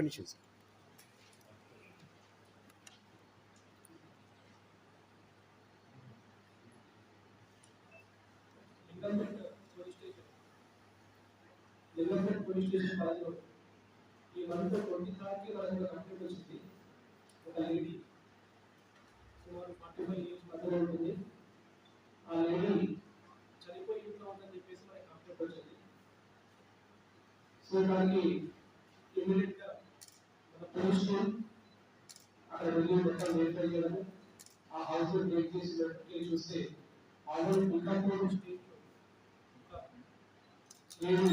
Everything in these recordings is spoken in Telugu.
నిమిషం sir Lingampet police station Lingampet police station పరిధిలో ఈ మంత్ ట్వంటీ థర్డ్కి మన దగ్గర కంప్లైంట్ వచ్చింది ఒక లేడీ సుమారు ఫార్టీ ఫైవ్ ఇయర్స్ మధ్యలో ఉంటుంది ఆ లేడీ చనిపోయి ఇంట్లో ఉందని చెప్పేసి మనకి కంప్లైంట్ వచ్చింది సో దానికి ఇమీడియట్ అక్కడ వెళ్ళి మొత్తం వెరిఫై చేయడము ఆ హౌస్ బ్రేక్ చేసి వెళ్ళి చూస్తే ఆల్రెడీ లింగంపేట స్టేట్ నేను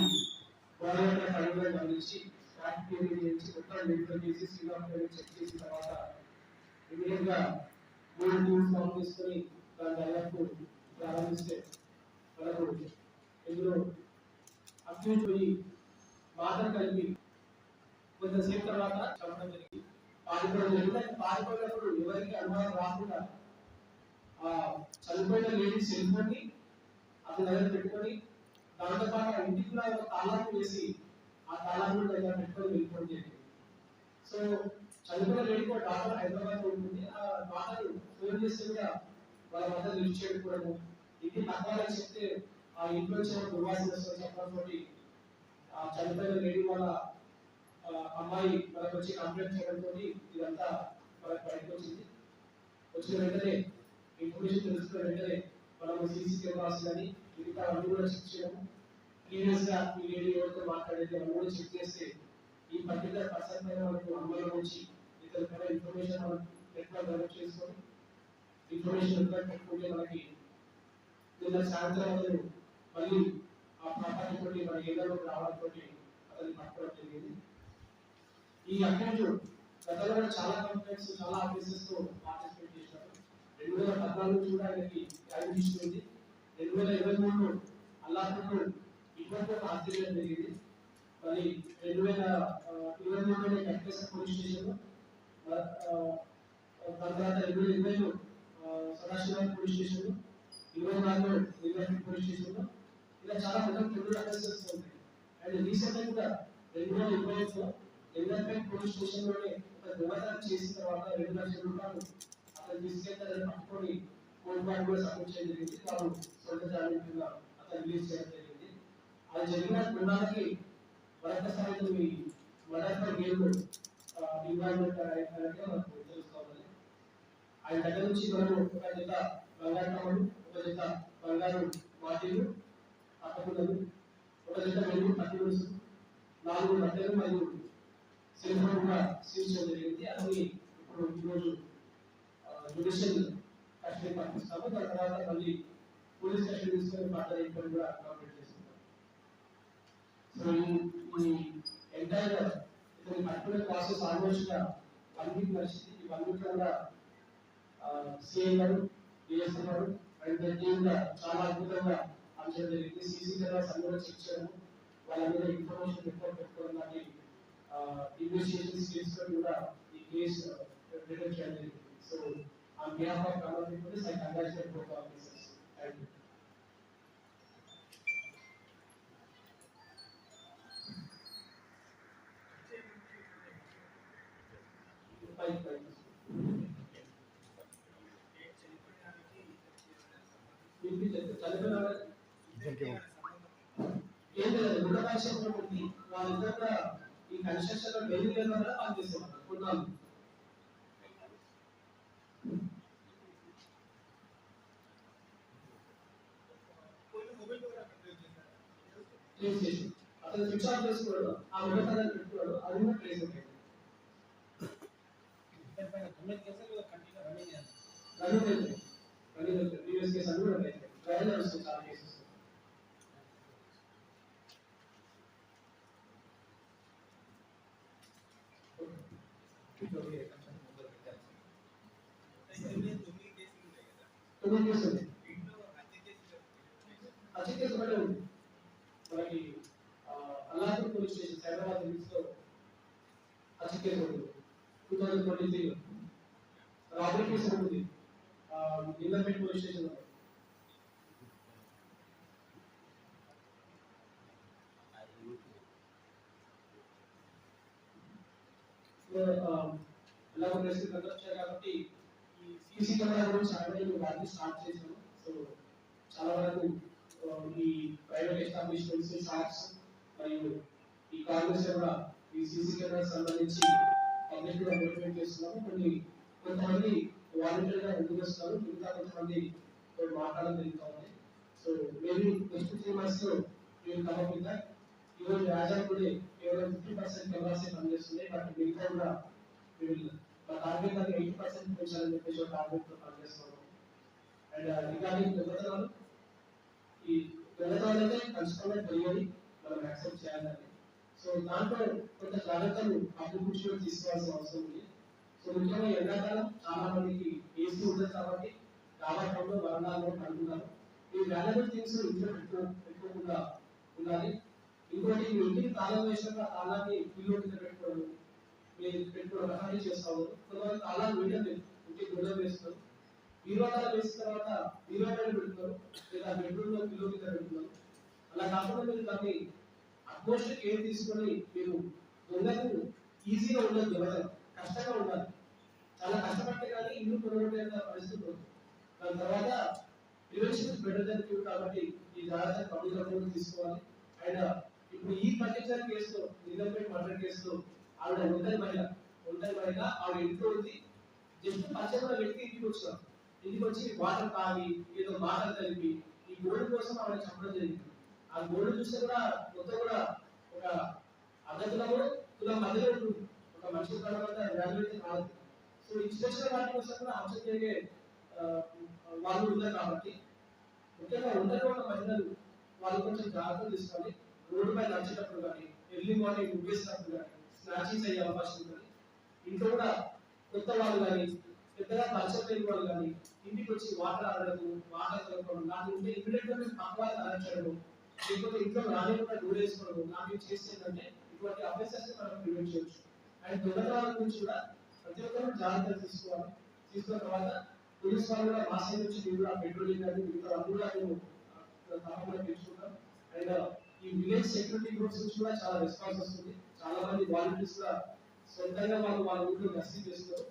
గవర్నమెంట్ అడిగిన గమనించి మొత్తం వెరిఫై చేసి శ్రీరామ్ చెక్ చేసిన తర్వాత ఇమీడియట్ మూడు ఫామ్ తీసుకొని దాని దర్యాప్తు ప్రారంభిస్తే మనకు ఇందులో అక్యూజ్ పోయి కలిపి కొంతసేపు తర్వాత చెప్పడం జరిగింది. పారిపోవడం జరిగింది పారిపోయినప్పుడు ఎవరికి అనుమానం రాకుండా ఆ చనిపోయిన లేడీ సెల్ ఫోన్ని అతని దగ్గర పెట్టుకొని దాంతో పాటు ఆ ఇంటికి కూడా వేసి ఆ తాళాలు దగ్గర పెట్టుకొని వెళ్ళిపోవడం జరిగింది. సో చనిపోయిన లేడీకి కూడా డాక్టర్ హైదరాబాద్లో ఉంటుంది. ఆ డాక్టర్ ఫోన్ చేస్తే కూడా వాళ్ళ మధ్య లిఫ్ట్ చేయకపోవడము ఇది తక్కువ చెప్తే ఆ ఇంట్లో వచ్చిన దుర్వాసన చెప్పడం ఆ చనిపోయిన లేడీ వాళ్ళ అమ్మాయి మనకు వచ్చి కంప్లైంట్ చేయడంతో ఇదంతా మనకు బయటకు వచ్చింది వచ్చిన వెంటనే ఇన్ఫర్మేషన్ తెలుసుకున్న వెంటనే మనము సీసీ కెమెరాస్ కానీ మిగతా అన్ని కూడా చెక్ చేయడము. ప్రీవియస్గా ఈ లేడీ ఎవరితో మాట్లాడేది అవి కూడా చెక్ చేస్తే ఈ పర్టికులర్ పర్సన్ పైన మనకు అమ్మాయిల నుంచి ఇతర పైన ఇన్ఫర్మేషన్ మనం ఎట్లా డెవలప్ చేసుకొని ఇన్ఫర్మేషన్ ఎట్లా పెట్టుకుంటే మనకి నిన్న సాయంత్రం అతను మళ్ళీ ఆ ప్రాపర్టీ తోటి మన ఏరియాలోకి రావడంతో అతన్ని పట్టుకోవడం జరిగింది. ఈ అకౌంట్ గతంలో కూడా చాలా కంప్లైంట్స్ చాలా ఆఫీసెస్తో పార్టిసిపేట్ చేశారు. రెండు వేల పద్నాలుగు కూడా ఆయనకి టైం తీసుకుంది. రెండు వేల ఇరవై మూడు అల్లాపూర్ ఇటువంటి ఆశ్చర్యం జరిగింది. మరి రెండు వేల ఇరవై మూడులోనే కట్టేసిన పోలీస్ స్టేషన్ తర్వాత రెండు వేల ఇరవైలో సదాశివ పోలీస్ స్టేషన్ ఇరవై నాలుగులో నిర్వహణ పోలీస్ స్టేషన్ ఇలా చాలా పెద్ద తెలుగు అఫెన్సెస్ ఉంటాయి. అండ్ రీసెంట్ కూడా రెండు వేల ఇరవై ఐదులో ఎల్ఎంపేట్ పోలీస్ స్టేషన్లోనే ఒక దొంగతనం చేసిన తర్వాత రెండు లక్షల రూపాయలు అతను తీసుకెళ్తారని పట్టుకొని కోర్టు వారు కూడా సబ్మిట్ చేయడం జరిగింది. వాళ్ళు సొంత జాగ్రత్తగా అతను రిలీజ్ చేయడం జరిగింది. అది జరిగిన కొన్నాళ్ళకి మరొకసారి మీ మరొక గేమ్ డిపార్ట్మెంట్ అనేది మనకు తెలుసుకోవాలి ఆయన దగ్గర నుంచి మనం ఒక జత బంగారు కమ్మలు ఒక జత బంగారు వాటిలు పక్కకున్నది ఒక జత వెలుగు పట్టులు నాలుగు బట్టలు మరియు సెల్ ఫోన్ జరిగింది. అది ఇప్పుడు ఈరోజు జ్యుడిషియల్ కస్టడీ పంపిస్తాము దాని తర్వాత మళ్ళీ పోలీస్ కస్టడీ తీసుకొని ఫర్దర్ ఇప్పుడు కూడా కంప్లీట్ చేస్తున్నాం సో ఈ ఎంటైర్ ఇతని పర్టికులర్ ప్రాసెస్ ఆల్మోస్ట్గా వన్ వీక్ నడిచింది ఈ వన్ వీక్ కూడా గారు గారు అండ్ టీమ్గా చాలా అద్భుతంగా అంశం జరిగింది. సీసీ కెమెరాస్ అన్ని కూడా చెక్ చేయడం వాళ్ళ ఇన్ఫర్మేషన్ రిపోర్ట్ పెట్టుకోవడం లాంటి ఇన్వెస్టిగేషన్ స్కిల్స్ కూడా ఈ కేసు రిటర్న్ చేయడం జరిగింది so on behalf of government police I congratulate both officers thank you five five వినిపించలేదు చదివిన ఇంకేం ఏం లేదు గుడ్డ పరిశ్రమ ఉంది వాళ్ళిద్దరు కూడా ఈ కన్స్ట్రక్షన్లో డైలీ లేబర్గా పనిచేస్తున్నారు కొన్నాళ్ళు. ట్రేస్ చేసి అతను స్విచ్ ఆఫ్ చేసుకున్నాడు ఆ అది కూడా ట్రేస్ అవుతుంది రన్నింగ్ అయితే రన్నింగ్ అయితే ప్రీవియస్ కేసు అన్ని కూడా అయితే ట్రయల్ నడుస్తుంది చాలా తొమ్మిది కేసులు ఉన్నాయి హత్య కేసు ఒకటే మనకి అల్లాపూర్ పోలీస్ స్టేషన్ హైదరాబాద్ లిమిట్స్లో హత్య కేసు ఉంది. టూ థౌజండ్ ట్వంటీ త్రీలో రాబరీ కేసు ఉంది పోలీస్ స్టేషన్ లో పరిస్థితి వచ్చాయి కాబట్టి ఈ సీసీ కెమెరా గురించి ఆల్రెడీ వాటిని స్టార్ట్ చేశాము. సో చాలా వరకు ఈ ప్రైవేట్ ఎస్టాబ్లిష్మెంట్స్ షాప్స్ మరియు ఈ కాంగ్రెస్ కూడా ఈ సీసీ కెమెరా సంబంధించి పబ్లిక్గా మోటివేట్ చేస్తున్నాము. కొన్ని కొంతమంది వాలంటీర్గా ముందుకు వస్తున్నారు మిగతా కొంతమంది మాట్లాడడం జరుగుతూ ఉంది. సో మేబీ నెక్స్ట్ త్రీ మంత్స్లో మేము కమప్ విత్ ఈరోజు రాజా కేవలం ఫిఫ్టీ పర్సెంట్ కెపాసిటీ పనిచేస్తుంది బట్ మిగతా కూడా మా టార్గెట్ అది ఎయిటీ పర్సెంట్ పెంచాలని చెప్పేసి ఒక టార్గెట్తో పనిచేస్తున్నాము అండ్ రిగార్డింగ్ దొంగతనాలు ఈ దొంగతనాలు అయితే కలుసుకోవడం తెలియాలి మనం యాక్సెప్ట్ చేయాలని. సో దాంట్లో కొంత జాగ్రత్తలు పబ్లిక్ దృష్టిలో తీసుకోవాల్సిన అవసరం ఉంది. సో ముఖ్యంగా ఎండాకాలం చాలా మందికి ఏసీ ఉండదు కాబట్టి దాదాపులో వరండాల్లో పడుతున్నారు ఈ వ్యాలబుల్ థింగ్స్ ఇంట్లో పెట్టుకోకుండా ఉండాలి. ఇంకోటి మీ ఇంటికి తాళం వేసాక తాళాన్ని పిల్లో కింద పెట్టుకోవడం మీరు పెట్టుకోవడం అలాంటివి చేస్తాము. కొంతమంది తాళాలు వేయడం లేదు ఇంటికి గొడవ వేస్తారు. బీరువా వేసిన తర్వాత బీరువా పైన పెడుతున్నారు లేదా బెడ్రూమ్లో పిల్లో కింద పెడుతున్నారు అలా కాకుండా మీరు దాన్ని అట్మోస్ట్ కేర్ తీసుకొని మీరు దొంగకు ఈజీగా ఉండదు దొంగతనం కష్టంగా ఉండాలి. చాలా కష్టపడితే కానీ ఇల్లు కొనగలిగే పరిస్థితి దాని తర్వాత ప్రివెన్షన్ బెటర్ దెన్ క్యూర్ కాబట్టి ఈ జాగ్రత్త పబ్లిక్ తీసుకోవాలి. అండ్ ఇప్పుడు ఈ పర్టికులర్ కేసులో నిజాంపేట మర్డర్ కేసులో ఆవిడ ఒంటరి మహిళ ఒంటరి మహిళ ఆవిడ ఇంట్లో ఉంది. జస్ట్ పరిచయం వ్యక్తి ఇంటికి వచ్చారు ఇంటికి వచ్చి వాటర్ తాగి ఏదో మాటలు కలిపి ఈ గోల్డ్ కోసం ఆవిడ చంపడం జరిగింది. ఆ గోల్డ్ చూస్తే కూడా మొత్తం కూడా ఒక అర్ధ తులము మధ్యలో ఉంటుంది ఒక మనిషి తర్వాత వాల్యుయేషన్ కాదు. సో ఈ చిన్న చిన్న వాటి కోసం కూడా అంశం జరిగే వాళ్ళు ఉన్నారు కాబట్టి. ముఖ్యంగా ఉండగా ఉన్న మహిళలు వాళ్ళు కొంచెం జాగ్రత్తలు తీసుకోవాలి. రోడ్డు పై నడిచేటప్పుడు కానీ ఎర్లీ మార్నింగ్ ముగ్గేసినప్పుడు కానీ స్నాచింగ్స్ అయ్యే అవకాశం కానీ ఇంట్లో కూడా కొత్త వాళ్ళు కానీ పెద్దగా పరిచయం లేని వాళ్ళు కానీ ఇంటికి వచ్చి వాటర్ ఆడడం వాటర్ కలపడం నాకు ఉంటే ఇమీడియట్గా మీరు పక్క లేకపోతే ఇంట్లో రానివ్వకుండా డోర్ వేసుకోవడం నాకు చేస్తే ఏంటంటే ఇటువంటి అఫెన్సెస్ మనం ప్రివెంట్ చేయొచ్చు. అండ్ దొంగతనాల గురించి కూడా ప్రతి ఒక్కరూ జాగ్రత్తలు తీసుకోవాలి. తీసుకున్న తర్వాత పోలీస్ వాళ్ళు కూడా మా సైడ్ నుంచి మీరు కూడా పెట్రోలింగ్ కానీ మిగతా అన్ని కూడా మేము తప్పకుండా పెంచుకుంటాం. అండ్ ఈ విలేజ్ సెక్యూరిటీ గ్రూప్స్ నుంచి కూడా చాలా రెస్పాన్స్ వస్తుంది. చాలా మంది వాలంటీర్స్ కూడా సొంతంగా వాళ్ళు వాళ్ళ ఊళ్ళో గస్తీ చేస్తారు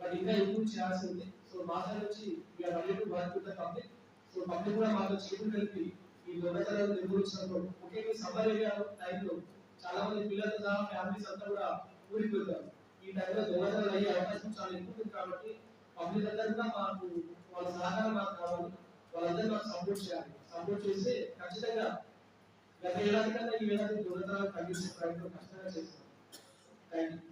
బట్ ఇంకా ఇంప్రూవ్ చేయాల్సి ఉంది. సో మా సైడ్ నుంచి we're ready to work with the public so public కూడా మాతో చేతులు కలిపి ఈ దొంగతనాలు నిర్వహించినప్పుడు ముఖ్యంగా సమ్మర్ ఏరియా టైంలో చాలా మంది పిల్లలు సహా ఫ్యామిలీస్ అంతా కూడా ఊరిపోతారు ఈ టైంలో దొంగతనాలు అయ్యే అవకాశం చాలా ఎక్కువ ఉంది కాబట్టి పబ్లిక్ అందరూ కూడా మాకు వాళ్ళ సహకారం మాకు కావాలి. వాళ్ళందరూ మాకు సపోర్ట్ చేయాలి. సపోర్ట్ చేస్తే ఖచ్చితంగా గత ఏడాది కన్నా ఈ ఏడాది దొంగతనాలు తగ్గించే ప్రయత్నం ఖచ్చితంగా చేస్తాం థ్యాంక్ యూ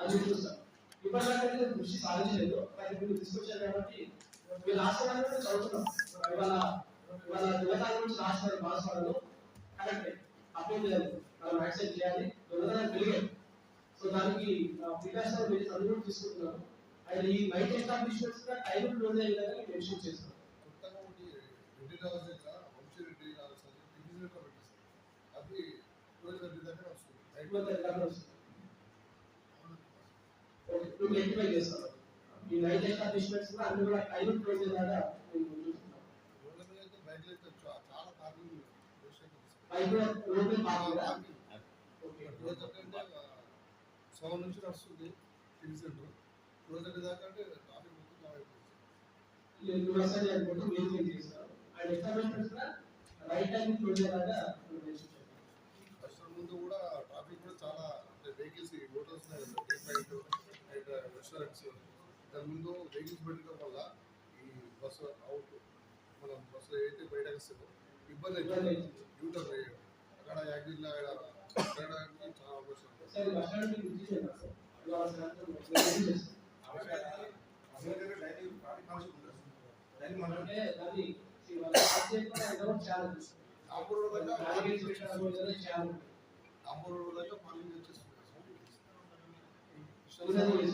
అది చూస్తాం ఇప్పటిదాకా కృషి సాధించలేదు. కానీ మీరు తీసుకొచ్చారు కాబట్టి మీరు రాష్ట్రాన్ని కూడా చదువుతున్నాం. ఇవాళ ఇవాళ దొంగతనం గురించి రాష్ట్రాలు భాషలు కరెక్టే. అప్లై చేయాలి. మనం యాక్సెప్ట్ చేయాలి. దొంగతనం పెరిగాయి. సో దానికి ప్రికాషన్ మీరు చదువు తీసుకుంటున్నారు. అండ్ ఈ నైట్ ఎస్టాబ్లిష్మెంట్స్ కూడా టైం అయ్యే విధంగా మెన్షన్ చేస్తాం వస్తుంది. ఓకే ఇప్పుడు రెక్టిఫై చేస్తాం ఈ నైట్ ఎస్టాబ్లిష్మెంట్స్ కూడా అన్ని కూడా ఐదు క్లోజ్ అయ్యేలాగా సెవెన్ నుంచి నడుస్తుంది టీవీ రోజు దాకా అంటే ట్రాఫిక్ మొత్తం అండ్ ఎస్టాబ్లిష్మెంట్స్ కూడా రైట్ టైం క్లోజ్ అయ్యేలాగా ముందు కూడా ట్రాఫిక్ కూడా చాలా అంటే వెహికల్స్ హోటల్స్ నైట్ రెస్టారెంట్స్. దాని ముందు వెహికల్స్ పెట్టడం వల్ల ఈ బస్సు అవుట్ మనం బస్సు ఏదైతే బయట వస్తుందో ఇబ్బంది అవుతుంది. యూటర్ అక్కడ యాక్సిడెంట్ అక్కడ చాలా అవకాశం ఛాలెంజ్ ఆంబూర్ దగ్గర ఛాలెంజ్ ఆంబూర్ దగ్గర okay?